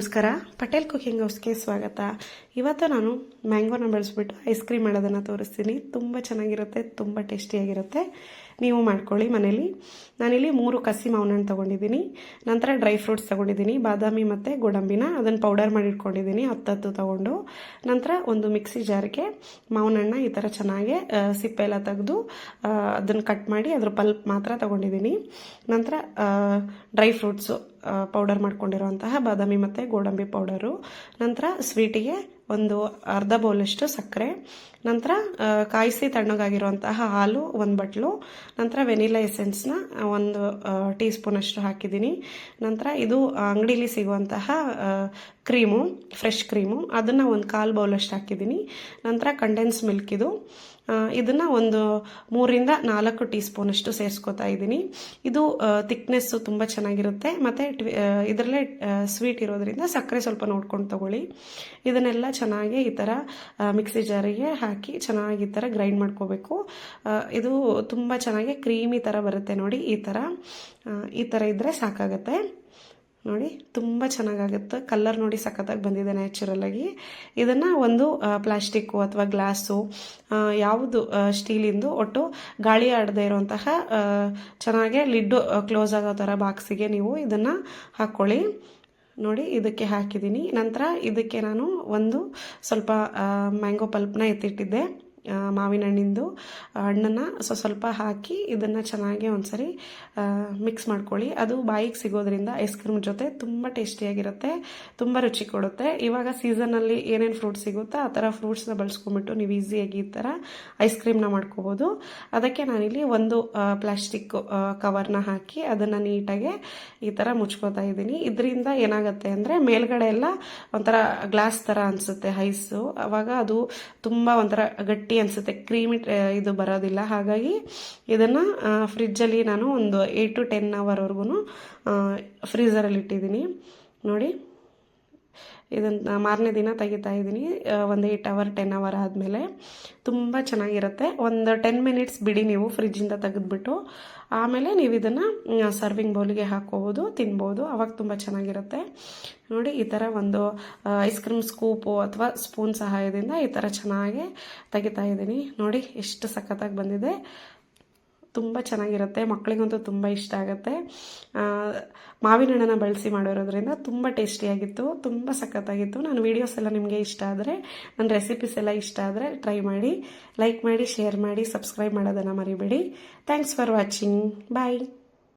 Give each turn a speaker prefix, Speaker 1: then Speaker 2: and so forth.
Speaker 1: ನಮಸ್ಕಾರ. ಪಟೇಲ್ ಕುಕಿಂಗ್ ಹೌಸ್ಗೆ ಸ್ವಾಗತ. ಇವತ್ತು ನಾನು ಮ್ಯಾಂಗೋನ ಬೆಳೆಸ್ಬಿಟ್ಟು ಐಸ್ ಕ್ರೀಮ್ ಮಾಡೋದನ್ನು ತೋರಿಸ್ತೀನಿ. ತುಂಬ ಚೆನ್ನಾಗಿರುತ್ತೆ, ತುಂಬ ಟೇಸ್ಟಿಯಾಗಿರುತ್ತೆ. ನೀವು ಮಾಡ್ಕೊಳ್ಳಿ ಮನೇಲಿ. ನಾನಿಲ್ಲಿ ಮೂರು ಕಸಿ ಮಾವಿನ ಹಣ್ಣು ತೊಗೊಂಡಿದ್ದೀನಿ. ನಂತರ ಡ್ರೈ ಫ್ರೂಟ್ಸ್ ತೊಗೊಂಡಿದ್ದೀನಿ. ಬಾದಾಮಿ ಮತ್ತು ಗೋಡಂಬಿನ. ಅದನ್ನು ಪೌಡರ್ ಮಾಡಿ ಇಟ್ಕೊಂಡಿದ್ದೀನಿ. ಹತ್ತತ್ತು ತೊಗೊಂಡು. ನಂತರ ಒಂದು ಮಿಕ್ಸಿ ಜಾರಿಗೆ ಮಾವಿನ ಹಣ್ಣ ಈ ಥರ ಚೆನ್ನಾಗಿ ಸಿಪ್ಪೆ ಎಲ್ಲ ತೆಗೆದು ಅದನ್ನು ಕಟ್ ಮಾಡಿ ಅದ್ರ ಪಲ್ಪ್ ಮಾತ್ರ ತೊಗೊಂಡಿದ್ದೀನಿ. ನಂತರ ಡ್ರೈ ಫ್ರೂಟ್ಸು ಪೌಡರ್ ಮಾಡ್ಕೊಂಡಿರುವಂತಹ ಬಾದಾಮಿ ಮತ್ತು ಗೋಡಂಬಿ ಪೌಡರು ನಂತರ ಸ್ವೀಟಿಗೆ ಒಂದು ಅರ್ಧ ಬೌಲಷ್ಟು ಸಕ್ಕರೆ. ನಂತರ ಕಾಯಿಸಿ ತಣ್ಣಗಾಗಿರುವಂತಹ ಹಾಲು ಒಂದು ಬಟ್ಲು. ನಂತರ ವೆನಿಲಾ ಎಸೆನ್ಸ್ನ ಒಂದು ಟೀ ಸ್ಪೂನಷ್ಟು ಹಾಕಿದ್ದೀನಿ. ನಂತರ ಇದು ಅಂಗಡೀಲಿ ಸಿಗುವಂತಹ ಕ್ರೀಮು, ಫ್ರೆಶ್ ಕ್ರೀಮು. ಅದನ್ನು ಒಂದು ಕಾಲು ಬೌಲಷ್ಟು ಹಾಕಿದ್ದೀನಿ. ನಂತರ ಕಂಡೆನ್ಸ್ ಮಿಲ್ಕ್ ಇದು. ಇದನ್ನು ಒಂದು ಮೂರಿಂದ ನಾಲ್ಕು ಟೀ ಸ್ಪೂನಷ್ಟು ಸೇರಿಸ್ಕೊತಾ ಇದ್ದೀನಿ. ಇದು ತಿಕ್ನೆಸ್ಸು ತುಂಬ ಚೆನ್ನಾಗಿರುತ್ತೆ. ಮತ್ತು ಇದರಲ್ಲೇ ಸ್ವೀಟ್ ಇರೋದ್ರಿಂದ ಸಕ್ಕರೆ ಸ್ವಲ್ಪ ನೋಡ್ಕೊಂಡು ತಗೊಳ್ಳಿ. ಇದನ್ನೆಲ್ಲ ಚೆನ್ನಾಗಿ ಈ ಥರ ಮಿಕ್ಸಿ ಜಾರಿಗೆ ಹಾಕಿ ಚೆನ್ನಾಗಿ ಈ ಥರ ಗ್ರೈಂಡ್ ಮಾಡ್ಕೋಬೇಕು. ಇದು ತುಂಬ ಚೆನ್ನಾಗಿ ಕ್ರೀಮಿ ಥರ ಬರುತ್ತೆ ನೋಡಿ ಈ ಥರ ಈ ಥರ ಇದ್ದರೆ ಸಾಕಾಗತ್ತೆ. ನೋಡಿ, ತುಂಬ ಚೆನ್ನಾಗಾಗುತ್ತೆ. ಕಲ್ಲರ್ ನೋಡಿ ಸಖತ್ತಾಗಿ ಬಂದಿದೆ ನ್ಯಾಚುರಲಾಗಿ ಇದನ್ನು ಒಂದು ಪ್ಲಾಸ್ಟಿಕ್ಕು ಅಥವಾ ಗ್ಲಾಸು ಯಾವುದು ಸ್ಟೀಲಿಂದು ಒಟ್ಟು ಗಾಳಿ ಆಡದೇ ಇರುವಂತಹ ಚೆನ್ನಾಗೆ ಲಿಡ್ಡು ಕ್ಲೋಸ್ ಆಗೋ ಥರ ಬಾಕ್ಸಿಗೆ ನೀವು ಇದನ್ನು ಹಾಕ್ಕೊಳ್ಳಿ ನೋಡಿ, ಇದಕ್ಕೆ ಹಾಕಿದ್ದೀನಿ. ನಂತರ ಇದಕ್ಕೆ ನಾನು ಒಂದು ಸ್ವಲ್ಪ ಮ್ಯಾಂಗೋ ಪಲ್ಪ್ನ ಎತ್ತಿಟ್ಟಿದ್ದೆ. ಮಾವಿನ ಹಣ್ಣಿಂದು ಹಣ್ಣನ್ನು ಸೊ, ಸ್ವಲ್ಪ ಹಾಕಿ ಇದನ್ನು ಚೆನ್ನಾಗಿ ಒಂದ್ಸರಿ ಮಿಕ್ಸ್ ಮಾಡ್ಕೊಳ್ಳಿ. ಅದು ಬಾಯಿಗೆ ಸಿಗೋದ್ರಿಂದ ಐಸ್ ಕ್ರೀಮ್ ಜೊತೆ ತುಂಬ ಟೇಸ್ಟಿಯಾಗಿರುತ್ತೆ, ತುಂಬ ರುಚಿ ಕೊಡುತ್ತೆ. ಇವಾಗ ಸೀಸನಲ್ಲಿ ಏನೇನು ಫ್ರೂಟ್ಸ್ ಸಿಗುತ್ತೋ ಆ ಥರ ಫ್ರೂಟ್ಸ್ನ ಬಳಸ್ಕೊಂಬಿಟ್ಟು ನೀವು ಈಸಿಯಾಗಿ ಈ ಥರ ಐಸ್ ಕ್ರೀಮ್ನ ಮಾಡ್ಕೋಬೋದು. ಅದಕ್ಕೆ ನಾನಿಲ್ಲಿ ಒಂದು ಪ್ಲಾಸ್ಟಿಕ್ ಕವರ್ನ ಹಾಕಿ ಅದನ್ನು ನೀಟಾಗಿ ಈ ಥರ ಮುಚ್ಕೋತಾ ಇದ್ದೀನಿ. ಇದರಿಂದ ಏನಾಗುತ್ತೆ ಅಂದರೆ ಮೇಲ್ಗಡೆ ಎಲ್ಲ ಒಂಥರ ಗ್ಲಾಸ್ ಥರ ಅನಿಸುತ್ತೆ ಐಸು ಅವಾಗ ಅದು ತುಂಬ ಒಂಥರ ಗಟ್ಟಿ ಅನಿಸುತ್ತೆ. ಕ್ರೀಮಿ ಇದು ಬರೋದಿಲ್ಲ. ಹಾಗಾಗಿ ಇದನ್ನು ಫ್ರಿಜ್ಜಲ್ಲಿ ನಾನು ಒಂದು ಏಯ್ಟ್ ಟು ಟೆನ್ ಅವರ್ವರೆಗೂ ಫ್ರೀಝರಲ್ಲಿ ಇಟ್ಟಿದ್ದೀನಿ. ನೋಡಿ. ಇದನ್ನು ಮಾರನೇ ದಿನ ತೆಗಿತಾ ಇದ್ದೀನಿ. ಒಂದು ಏಯ್ಟ್ ಅವರ್ ಟೆನ್ ಅವರ್ ಆದಮೇಲೆ ತುಂಬ ಚೆನ್ನಾಗಿರುತ್ತೆ. ಒಂದು ಟೆನ್ ಮಿನಿಟ್ಸ್ ಬಿಡಿ ನೀವು ಫ್ರಿಜ್ಜಿಂದ ತೆಗೆದುಬಿಟ್ಟು. ಆಮೇಲೆ ನೀವು ಇದನ್ನು ಸರ್ವಿಂಗ್ ಬೌಲಿಗೆ ಹಾಕ್ಕೋಬೋದು, ತಿನ್ಬೋದು. ಅವಾಗ ತುಂಬ ಚೆನ್ನಾಗಿರುತ್ತೆ. ನೋಡಿ, ಈ ಥರ ಒಂದು ಐಸ್ ಕ್ರೀಮ್ ಸ್ಕೂಪು ಅಥವಾ ಸ್ಪೂನ್ ಸಹಾಯದಿಂದ ಈ ಥರ ಚೆನ್ನಾಗಿ ತೆಗಿತಾ ಇದ್ದೀನಿ. ನೋಡಿ, ಎಷ್ಟು ಸಖತ್ತಾಗಿ ಬಂದಿದೆ. ತುಂಬ ಚೆನ್ನಾಗಿರುತ್ತೆ. ಮಕ್ಕಳಿಗಂತೂ ತುಂಬ ಇಷ್ಟ ಆಗುತ್ತೆ. ಮಾವಿನ ಹಣ್ಣನ್ನು ಬಳಸಿ ಮಾಡಿರೋದ್ರಿಂದ ತುಂಬ ಟೇಸ್ಟಿಯಾಗಿತ್ತು, ತುಂಬ ಸಖತ್ತಾಗಿತ್ತು. ನಾನು ವೀಡಿಯೋಸ್ ಎಲ್ಲ ನಿಮಗೆ ಇಷ್ಟ ಆದರೆ, ನನ್ನ ರೆಸಿಪೀಸ್ ಎಲ್ಲ ಇಷ್ಟ ಆದರೆ ಟ್ರೈ ಮಾಡಿ ಲೈಕ್ ಮಾಡಿ ಶೇರ್ ಮಾಡಿ ಸಬ್ಸ್ಕ್ರೈಬ್ ಮಾಡೋದನ್ನು ಮರಿಬೇಡಿ. Thanks for watching bye